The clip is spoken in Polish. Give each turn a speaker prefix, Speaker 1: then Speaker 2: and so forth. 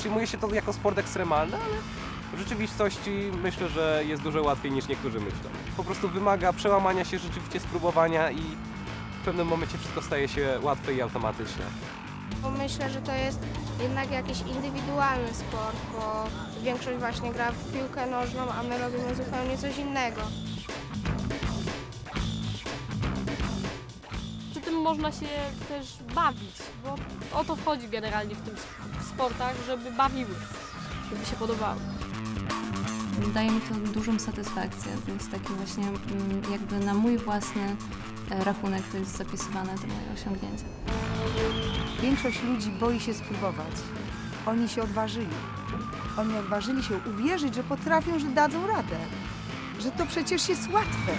Speaker 1: przyjmuje się to jako sport ekstremalny, ale w rzeczywistości myślę, że jest dużo łatwiej niż niektórzy myślą. Po prostu wymaga przełamania się rzeczywiście, spróbowania i w pewnym momencie wszystko staje się łatwe i automatyczne.
Speaker 2: Bo myślę, że to jest jednak jakiś indywidualny sport, bo większość właśnie gra w piłkę nożną, a my robimy zupełnie coś innego.
Speaker 3: Można się też bawić, bo o to chodzi generalnie w tym w sportach, żeby bawiły, żeby się podobały.
Speaker 4: Daje mi to dużą satysfakcję. To jest takie właśnie mm, jakby na mój własny e, rachunek to jest zapisywane te moje osiągnięcia.
Speaker 5: Większość ludzi boi się spróbować. Oni się odważyli. Oni odważyli się uwierzyć, że potrafią, że dadzą radę. Że to przecież jest łatwe.